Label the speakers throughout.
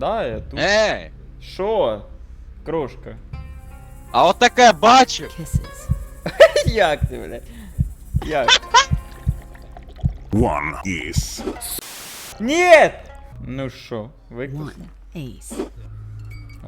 Speaker 1: Да, я тут.
Speaker 2: Ей!
Speaker 1: Що? Крошка.
Speaker 2: А от таке бачив!
Speaker 3: Kisses.
Speaker 1: Як ти, блядь? Як?
Speaker 4: One is
Speaker 1: Нет! Ну що, викликну?
Speaker 3: One ace.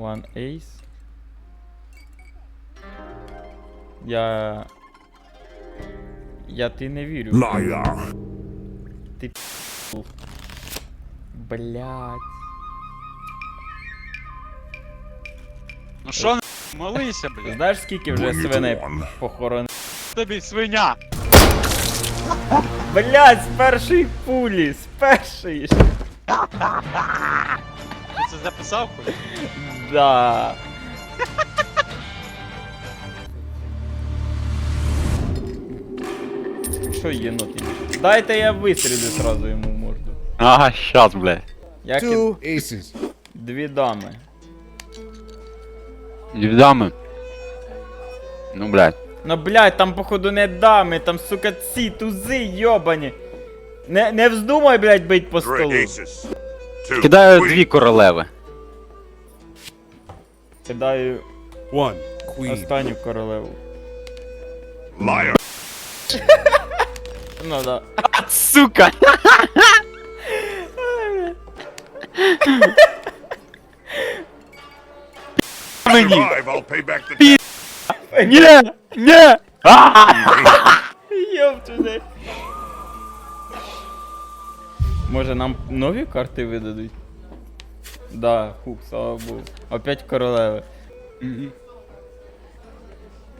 Speaker 1: One ace. Я. Я ти не вірю.
Speaker 4: liar.
Speaker 1: Ти Блять.
Speaker 2: Ну що, молися, блядь.
Speaker 1: Знаєш, скільки вже свиней
Speaker 4: on.
Speaker 1: похоронено?
Speaker 2: Тобі свиня!
Speaker 1: Блять, з першої пулі, з першої. ж.
Speaker 2: Ти це записав хуй?
Speaker 1: Да. Що єнот? іде? Дайте я вистрілю сразу йому в морду.
Speaker 2: Ага, щас, блядь.
Speaker 1: Я ки...
Speaker 5: Two aces.
Speaker 1: Дві дами.
Speaker 2: Дівдами. Ну, блядь.
Speaker 1: Ну блядь, там походу не дами, там сука ці тузи йобані. Не, не вздумай, блядь, бить по столу.
Speaker 2: Кидаю дві королеви.
Speaker 1: Кидаю
Speaker 5: One queen.
Speaker 1: останню королеву.
Speaker 4: Liar.
Speaker 1: Ну да.
Speaker 2: А, сука! Мені!
Speaker 4: The.
Speaker 2: Ні! Ні! А!
Speaker 1: Може нам нові карти видадуть? Да, хук, слава богу. Опять королеви.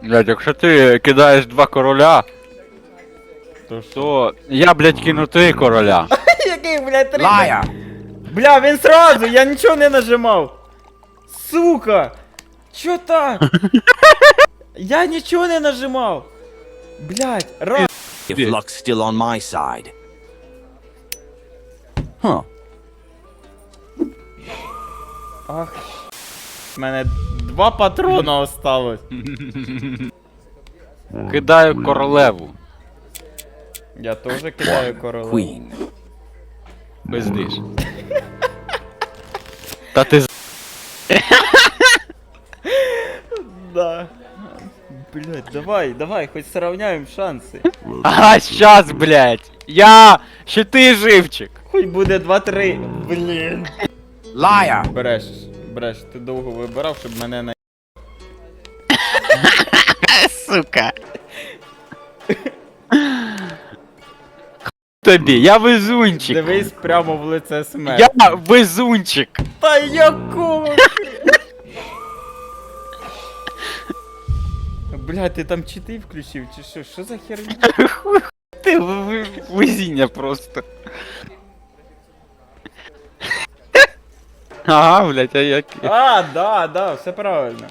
Speaker 2: Блядь, якщо ти кидаєш два короля,
Speaker 1: То що?
Speaker 2: я, блядь, кину три короля.
Speaker 1: Який, блядь, три?
Speaker 5: Liar.
Speaker 1: Бля, він сразу, я нічого не нажимав. Сука! Чо так? Я нічого не нажимав. Блядь, раз.
Speaker 6: If luck's still on my side. Huh.
Speaker 1: Ах. У мене два патрона осталось.
Speaker 2: Кидаю королеву.
Speaker 1: Я теж кидаю королеву.
Speaker 6: Queen.
Speaker 2: Пиздиш. Та ти з...
Speaker 1: давай, давай, хоть сравняем шанси.
Speaker 2: Ага, щас, блядь. Я... Ще ти живчик.
Speaker 1: Хоть буде 2-3. Блін.
Speaker 5: Liar.
Speaker 1: Береш, береш, ти довго вибирав, щоб мене на.
Speaker 2: Сука. Тобі, я везунчик.
Speaker 1: Дивись прямо в лице смерті.
Speaker 2: Я везунчик.
Speaker 1: Та якого? Бля, ти там чити включив, чи що? Що за херня?
Speaker 2: Ти везіння просто. Ага, блядь, а як...
Speaker 1: А, да, да, все правильно.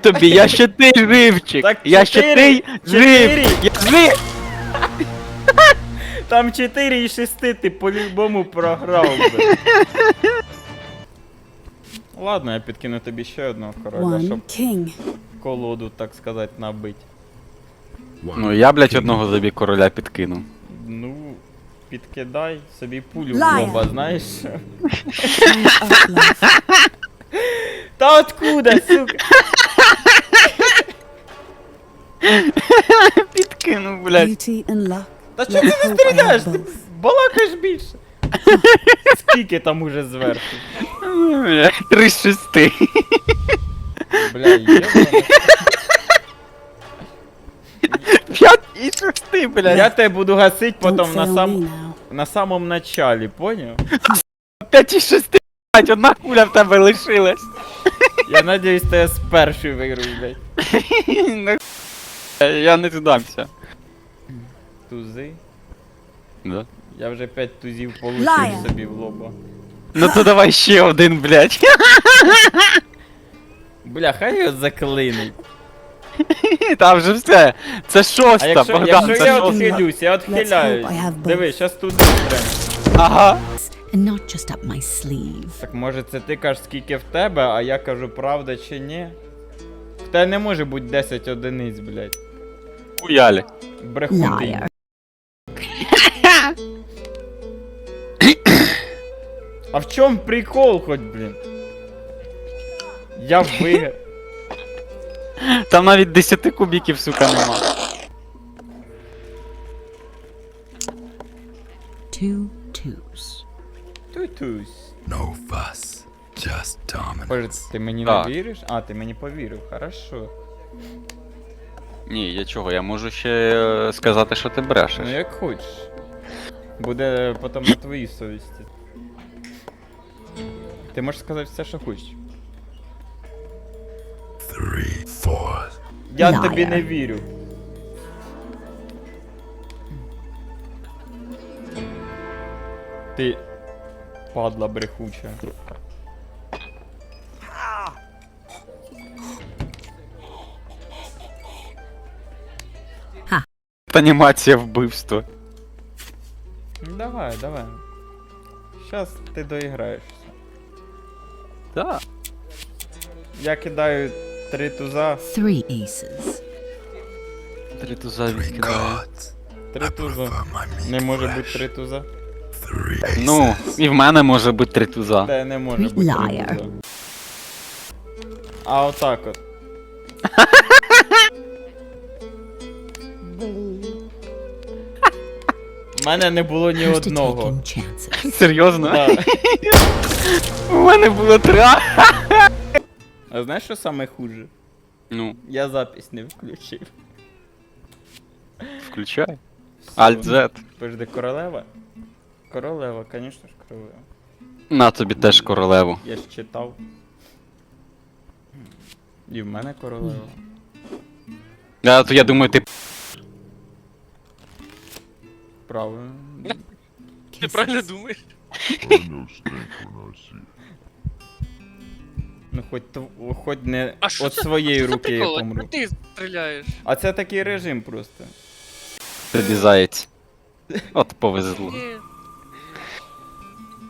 Speaker 2: Тобі, я ще ти живчик.
Speaker 1: Так
Speaker 2: я ще ти
Speaker 1: чотири.
Speaker 2: жив. Я жив.
Speaker 1: Там 4 і 6 ти по-любому програв би. Ладно, я підкину тобі ще одного короля,
Speaker 3: One
Speaker 1: щоб
Speaker 3: king.
Speaker 1: Колоду, так сказати, набить.
Speaker 2: Ну я, блядь, одного тобі короля підкину.
Speaker 1: Ну, підкидай собі пулю в лоба, знаєш? Та откуда, сука?
Speaker 2: Підкину, блядь.
Speaker 3: Beauty and luck.
Speaker 1: Та чого ти не стріляєш? Ти балакаєш більше. Скільки там уже зверху?
Speaker 2: Три з шести.
Speaker 1: Бля, єбана.
Speaker 2: П'ять і шести, блядь.
Speaker 1: Я тебе буду гасить потім на сам... на самом началі, поняв?
Speaker 2: П'ять і шести, блядь, одна куля в тебе лишилась.
Speaker 1: Я надіюсь, я з першої виграю, блядь.
Speaker 2: Ну, Я не здамся.
Speaker 1: Тузи.
Speaker 2: Да.
Speaker 1: Я вже 5 тузів получив
Speaker 3: Liar.
Speaker 1: собі в лоба.
Speaker 2: Ну то давай ще один, блядь.
Speaker 1: Бля, хай його заклинить.
Speaker 2: Там вже все. Це
Speaker 1: А
Speaker 2: шоста,
Speaker 1: якщо,
Speaker 2: Богдан,
Speaker 1: якщо
Speaker 2: це
Speaker 1: я
Speaker 2: шоста.
Speaker 1: відхилюсь, я відхиляюсь.
Speaker 3: hope I have both.
Speaker 1: Диви, щас туди прям.
Speaker 2: Ага.
Speaker 3: And not just up my sleeve.
Speaker 1: Так може це ти кажеш скільки в тебе, а я кажу правда чи ні? В тебе не може бути 10 одиниць, блядь.
Speaker 2: Хуялі.
Speaker 1: Брехун ти.
Speaker 3: Liar.
Speaker 1: А в чому прикол хоч, блін? Я виграв.
Speaker 2: Там навіть 10 кубіків, сука, нема.
Speaker 3: Two twos.
Speaker 1: Тутусь.
Speaker 7: No fuss, just dominance.
Speaker 1: Боже, ти мені
Speaker 2: Так.
Speaker 1: не віриш? А, ти мені повірив, хорошо.
Speaker 2: Ні, я чого, я можу ще е, сказати, що ти брешеш.
Speaker 1: Ну як хочеш. Буде потім на твоїй совісті. Ти можеш сказати все, що хочеш. Я
Speaker 3: Liar.
Speaker 1: тобі не вірю. Ти падла брехуча.
Speaker 2: Анімація вбивства.
Speaker 1: Ну, Давай, давай. Щас ти доіграєшся.
Speaker 2: Так.
Speaker 1: Я кидаю три туза.
Speaker 3: Three aces.
Speaker 2: Три туза
Speaker 7: Three
Speaker 1: Три туза. Не може бути три туза.
Speaker 2: Ну, і в мене може бути три туза.
Speaker 1: Та не може бути три туза. А отак от. У мене не було ні одного.
Speaker 3: taking chances.
Speaker 2: Серйозно?
Speaker 1: Да.
Speaker 2: У мене було три.
Speaker 1: А знаєш, що саме хуже?
Speaker 2: Ну,
Speaker 1: Я запись не включив.
Speaker 2: включай. Alt Z.
Speaker 1: Подожди, королева? Королева, звісно ж, королева.
Speaker 2: На тобі теж королеву.
Speaker 1: Я ж читав. І в мене королева.
Speaker 2: То я думаю, ти
Speaker 1: Правильно.
Speaker 8: Ти правильно думаєш?
Speaker 1: Ну хоч тв- хоч не
Speaker 8: А що
Speaker 1: от
Speaker 8: це?
Speaker 1: своєї
Speaker 8: Що за
Speaker 1: руки я
Speaker 8: прикол?
Speaker 1: помру.
Speaker 8: А ти стріляєш.
Speaker 1: А це такий режим просто.
Speaker 2: тобі заєць. От повезло.
Speaker 8: Ні.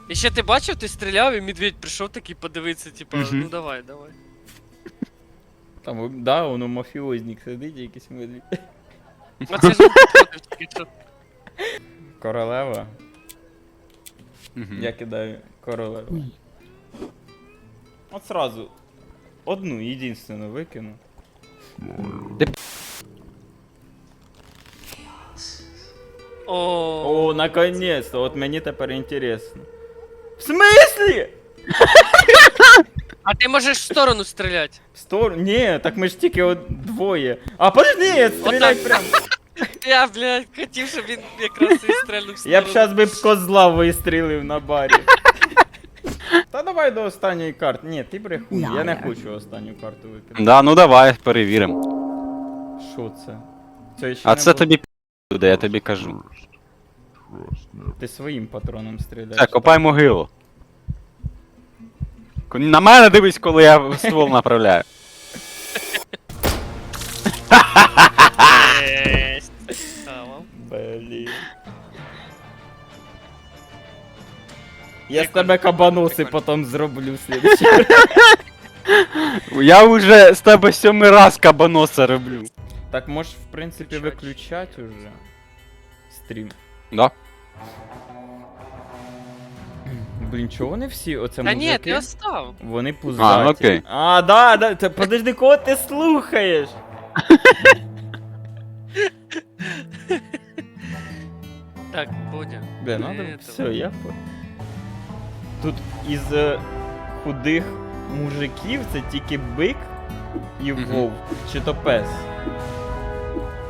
Speaker 8: І ще ти бачив, ти стріляв, і медведь прийшов такий подивитися, типа,
Speaker 2: Мгм.
Speaker 8: ну давай, давай.
Speaker 1: Там, да, воно мафіозник сидить, якийсь медвідь.
Speaker 8: А це ж він підходив тільки що.
Speaker 1: Королева.
Speaker 2: Мгм.
Speaker 1: Я кидаю королеву.
Speaker 3: Queen.
Speaker 1: От сразу. Одну, єдинственну викину.
Speaker 8: О,
Speaker 1: О, наконец-то, от мені тепер інтересно. В смислі?
Speaker 8: а ти можеш в сторону стріляти.
Speaker 1: В сторону? Ні, так ми ж тільки от двоє. А подожди, стріляй
Speaker 8: Отак.
Speaker 1: прям.
Speaker 8: Я, блядь, хотів, щоб він якраз і стрельнув в сторону.
Speaker 1: Я б щас би б козла вистрілив на барі. Та давай до останньої карти. Ні, ти брехун, я не хочу останню карту випити.
Speaker 2: Да, ну давай, перевіримо.
Speaker 1: Що це? Це ще
Speaker 2: А
Speaker 1: не
Speaker 2: це
Speaker 1: було.
Speaker 2: тобі буде, я тобі кажу.
Speaker 1: Ти своїм патроном стріляєш.
Speaker 2: Так, копай могилу. На мене дивись, коли я ствол направляю.
Speaker 1: Я з тебе кабаноси потім зроблю слідчий.
Speaker 2: Я вже з тебе сьомий раз кабаноса роблю.
Speaker 1: Так можеш, в принципі, виключати уже. Стрім.
Speaker 2: Да?
Speaker 1: Блін, чого вони всі оце
Speaker 8: Та ні,
Speaker 1: мужики?
Speaker 8: ти остав.
Speaker 1: Вони пузаті.
Speaker 2: ну окей.
Speaker 1: А, да, да, та подожди, кого ти слухаєш?
Speaker 8: Так, Бодя.
Speaker 1: Бля, надо,
Speaker 8: этого.
Speaker 1: все, я по... Тут із е, худих мужиків це тільки бик і вовк. Чи то пес?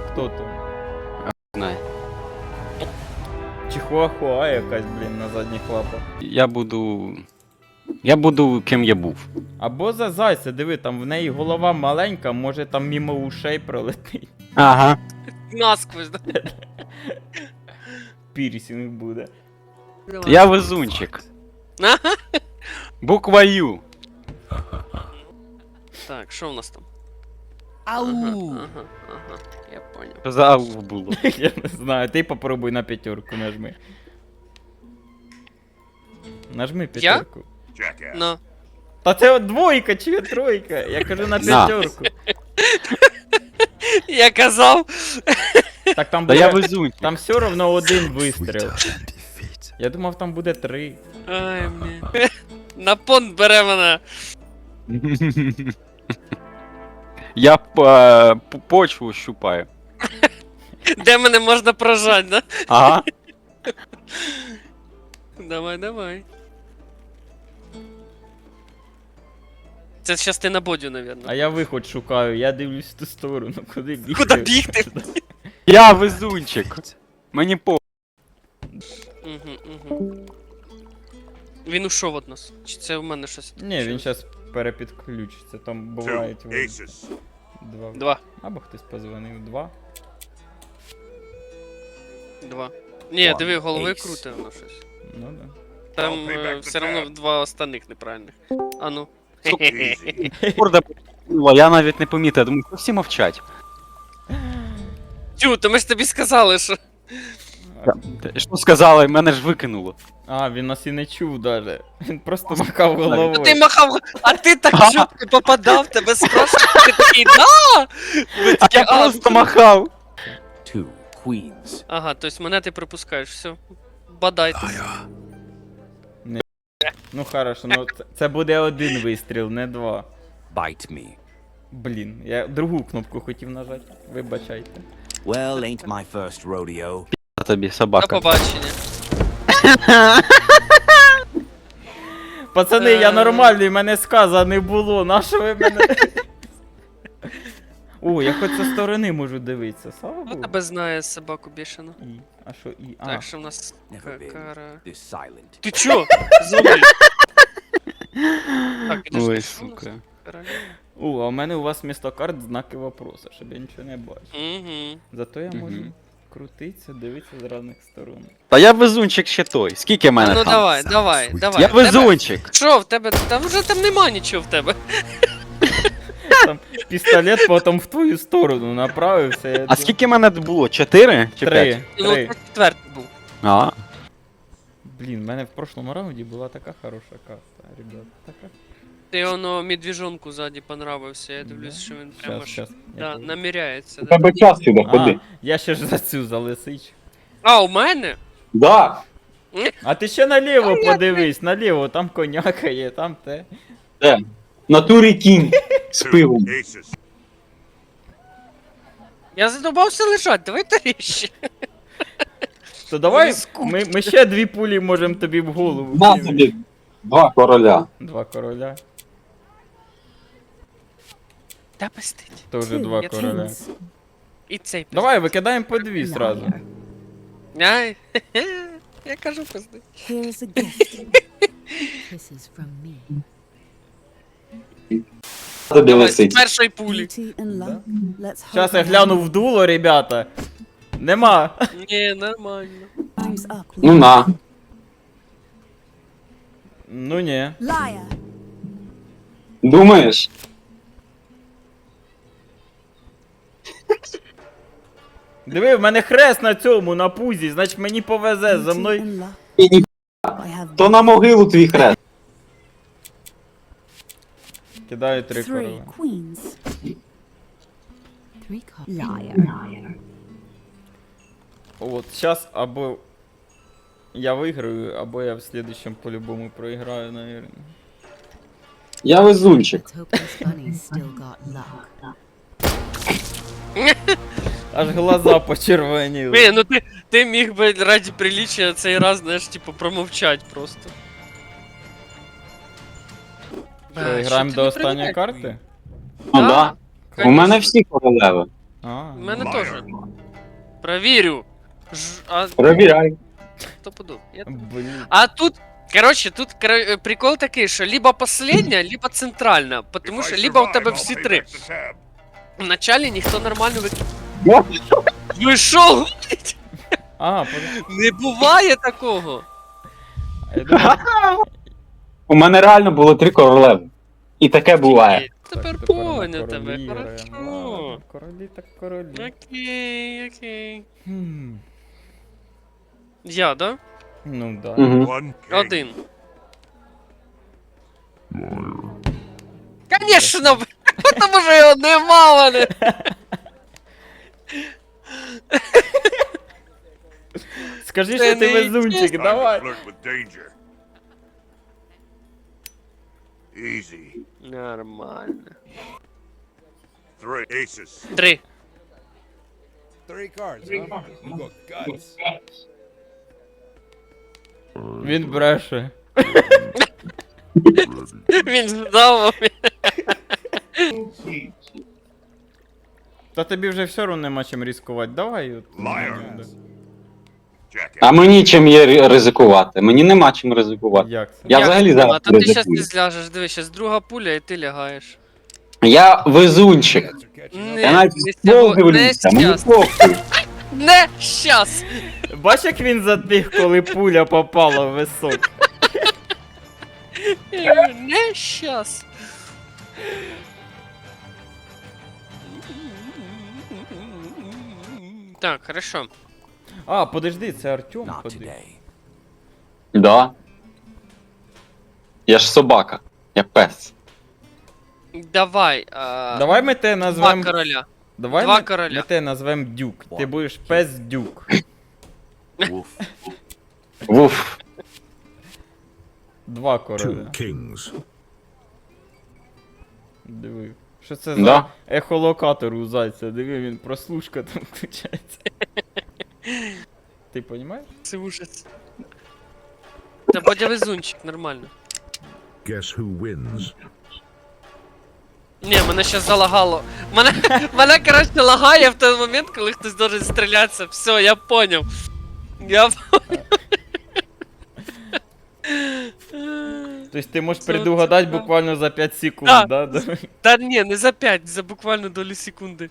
Speaker 1: Хто то?
Speaker 2: Знаю.
Speaker 1: Чи хуахуа якась, блін, на задніх лапах.
Speaker 2: Я буду. Я буду ким я був.
Speaker 1: Або за зайця, диви, там в неї голова маленька, може там мимо ушей пролетить.
Speaker 2: Ага.
Speaker 8: Насквозь, да?
Speaker 1: Пірсінг буде.
Speaker 2: Я везунчик. Буква Ю.
Speaker 8: Так, що у нас там?
Speaker 3: Ау!
Speaker 8: Ага, ага, я понял.
Speaker 2: Що за ау було?
Speaker 1: Я не знаю, ти попробуй на п'ятерку нажми. Нажми п'ятерку.
Speaker 8: Ну.
Speaker 1: Та це от двойка чи тройка? Я кажу на п'ятерку.
Speaker 8: Я казав.
Speaker 1: Так там
Speaker 2: Та я
Speaker 1: буде. Там все одно один вистріл. Я думав, там буде три.
Speaker 8: Ай, мені. На понт бере мене.
Speaker 2: Я е, п- почву щупаю.
Speaker 8: Де мене можна прожать, да?
Speaker 2: Ага.
Speaker 8: Давай, давай. Це щас ти на бодю, навірно.
Speaker 1: А я виход шукаю, я дивлюсь в ту сторону, куди бігти.
Speaker 8: Куди бігти?
Speaker 2: Я везунчик. Мені по.
Speaker 8: Угу, угу. Він ушов від нас. Чи це в мене щось?
Speaker 1: Ні, він зараз перепідключиться, там бувають два.
Speaker 8: Два.
Speaker 1: Або хтось позвонив, два.
Speaker 8: Два. Ні, диви, голови
Speaker 6: ace.
Speaker 8: круте воно щось.
Speaker 1: Ну да.
Speaker 8: Там е, все одно два останніх неправильних. А ну.
Speaker 2: Морда п***ла, я навіть не помітив, думаю, що всі мовчать.
Speaker 8: Тю, то ми ж тобі сказали, що.
Speaker 2: Що сказали, мене ж викинуло.
Speaker 1: А, він нас і не чув даже. Він просто махав головою.
Speaker 8: Ти махав, а ти так чітко попадав, тебе спрашивали, ти такий, да! Ви такі,
Speaker 2: я просто махав.
Speaker 6: Two queens.
Speaker 8: Ага, тобто мене ти пропускаєш, все. Бадайте.
Speaker 1: Ну хорошо, ну це, це буде один вистріл, не два.
Speaker 6: Bite me.
Speaker 1: Блін, я другу кнопку хотів нажати. Вибачайте.
Speaker 6: Well, ain't my first rodeo.
Speaker 2: А тобі
Speaker 8: До
Speaker 2: собака.
Speaker 8: побачення.
Speaker 1: Пацани, я
Speaker 8: Е.
Speaker 1: нормальний, мене сказа не було. Нащо ви мене? О, я хоч зі сторони можу дивитися, слава
Speaker 8: Ну
Speaker 1: Богу.
Speaker 8: тебе знає собаку бішену.
Speaker 1: І, а що і? А,
Speaker 8: Так що в нас кара. Ти чо? Зомбі. Так,
Speaker 2: Ой, сука.
Speaker 1: О, а в мене у вас місто карт знаки вопроса, щоб я нічого не бачив.
Speaker 8: Мгм.
Speaker 1: Зато я можу
Speaker 2: Мгм.
Speaker 1: крутитися, дивитися з різних сторон.
Speaker 2: Та я везунчик ще той. Скільки в мене
Speaker 8: ну
Speaker 2: там?
Speaker 8: давай, давай,
Speaker 7: sweet.
Speaker 8: давай.
Speaker 2: Я
Speaker 8: тебе-
Speaker 2: везунчик.
Speaker 8: Що в тебе? Там вже там нема нічого в тебе.
Speaker 1: Там пістолет потім в твою сторону направився. я
Speaker 2: А
Speaker 1: думаю-
Speaker 2: скільки в мене було? Чотири чи
Speaker 1: Три.
Speaker 2: п'ять?
Speaker 8: Ну,
Speaker 1: Три.
Speaker 8: четвертий був.
Speaker 2: А.
Speaker 1: Блін, в мене в прошлому раунді була така хороша карта, ребят. Така.
Speaker 8: Ти воно медвіжонку ззаді понравився, я дивлюсь, що він прямо
Speaker 1: Щас,
Speaker 8: ж
Speaker 1: щас. я
Speaker 8: да,
Speaker 1: тут-
Speaker 8: наміряється.
Speaker 5: У
Speaker 8: Да.
Speaker 5: тебе час сюди,
Speaker 1: А, я ще ж за цю за лисич.
Speaker 8: А, у мене?
Speaker 5: Да.
Speaker 1: А ти ще наліво подивись, наліво, там коняка є, там те.
Speaker 5: Де? В Натурі кінь з пивом.
Speaker 8: Я задобався лежать, давай ріще.
Speaker 1: То давай,
Speaker 8: Блискуче.
Speaker 1: ми, ми ще дві пулі можемо тобі в голову.
Speaker 5: На
Speaker 1: кинути.
Speaker 5: тобі два короля.
Speaker 1: Два короля.
Speaker 8: Та пистить.
Speaker 1: Теж два
Speaker 8: Я
Speaker 1: короля.
Speaker 8: І цей пиздить.
Speaker 1: Давай, викидаємо по дві зразу.
Speaker 8: Ай, Я кажу пиздить.
Speaker 3: Here a gift. Kisses from me.
Speaker 5: Тобі
Speaker 8: Давай, з
Speaker 5: лисить.
Speaker 8: першої пулі.
Speaker 3: Beauty and luck. Let's hope
Speaker 1: Зараз я гляну в дуло, ребята. Нема.
Speaker 8: Ні, нормально.
Speaker 3: up.
Speaker 5: Ну на.
Speaker 1: Ну ні.
Speaker 3: Liar.
Speaker 5: Думаєш?
Speaker 1: Диви, в мене хрест на цьому, на пузі, значить мені повезе за мною.
Speaker 5: І ні, то на могилу твій хрест.
Speaker 1: Кидаю три.
Speaker 3: Liar.
Speaker 1: От зараз або я виграю, або я в слідущому по-любому проіграю, наверное.
Speaker 5: Я везунчик.
Speaker 1: Аж глаза почервоніли.
Speaker 8: Блін, ну ти, ти міг би раді приліччя цей раз, знаєш, типу, промовчать просто.
Speaker 1: Що,
Speaker 8: Бля,
Speaker 1: граємо
Speaker 8: що
Speaker 1: до
Speaker 8: не
Speaker 1: останньої
Speaker 8: проявляєш?
Speaker 1: карти?
Speaker 5: Ну да. У мене всі королеви.
Speaker 1: А,
Speaker 8: У мене теж. Провірю. Ж, а
Speaker 5: Провіряй.
Speaker 8: Я...
Speaker 1: блін.
Speaker 8: А тут, короче, тут кор- прикол такий, що либо последня, либо центральна. Потому
Speaker 4: If
Speaker 8: що либо у тебе всі три.
Speaker 4: back the.
Speaker 8: Вначалі ніхто нормально вик... Ви що?
Speaker 1: А, под-
Speaker 8: Не буває такого.
Speaker 1: я думав,
Speaker 5: У мене реально було три королеви. І таке буває.
Speaker 8: Тепер
Speaker 1: ми
Speaker 8: поняв тебе,
Speaker 1: королі
Speaker 8: хорошо.
Speaker 1: Королі так королі.
Speaker 8: Окей, окей.
Speaker 1: Хм.
Speaker 8: Я, да?
Speaker 1: Ну да.
Speaker 4: One king.
Speaker 8: Один. Конечно, б- тому що його нема мене.
Speaker 1: Скажи, що ти
Speaker 8: не
Speaker 1: везунчик, давай.
Speaker 4: Easy.
Speaker 8: Нормально.
Speaker 4: Three aces.
Speaker 8: Три.
Speaker 9: Three cards, huh? You got guts.
Speaker 1: Він бреше.
Speaker 8: Він здав.
Speaker 1: Та тобі вже все одно нема чим ризикувати. Давай. от.
Speaker 4: Liar.
Speaker 5: А мені чим є ризикувати? Мені нема чим ризикувати.
Speaker 1: Як це?
Speaker 5: Я взагалі
Speaker 8: А то ти
Speaker 5: ризикую.
Speaker 8: не зляжеш, диви, друга пуля і ти лягаєш.
Speaker 5: Я везунчик.
Speaker 9: Cats are catching up.
Speaker 8: Не,
Speaker 5: Я навіть
Speaker 8: не
Speaker 5: в пол
Speaker 8: сього- не
Speaker 5: дивлюся, мені
Speaker 8: щас.
Speaker 5: похуй.
Speaker 8: Не щас!
Speaker 1: Бач, як він затих, коли пуля попала в висок.
Speaker 8: Не щас. Так, хорошо.
Speaker 1: А, подожди, це Артем. Ходи.
Speaker 5: Да. Я ж собака. Я пес.
Speaker 8: Давай. А...
Speaker 1: Давай ми те
Speaker 8: Два короля.
Speaker 1: Давай
Speaker 8: Два
Speaker 1: ми,
Speaker 8: короля.
Speaker 1: ми те назвем Дюк. Ти будеш пес Дюк.
Speaker 5: Вуф.
Speaker 1: Два короля.
Speaker 9: Kings.
Speaker 1: Диви. Що це за
Speaker 5: Да.
Speaker 1: ехолокатор у зайця? Диви, він прослушка там включається. Ти розумієш?
Speaker 8: Це ужас. Та Бодя везунчик, нормально.
Speaker 9: Guess who wins?
Speaker 8: Ні, мене ще залагало. Мене, мене коротше лагає в той момент, коли хтось должен стрілятися. Все, я поняв. Я поняв.
Speaker 1: Тобто ти можеш
Speaker 8: Це-
Speaker 1: предугадати
Speaker 8: це-
Speaker 1: буквально за 5 секунд,
Speaker 8: Да.
Speaker 1: да? да?
Speaker 8: Та ні, не за 5, за буквально долю секунди.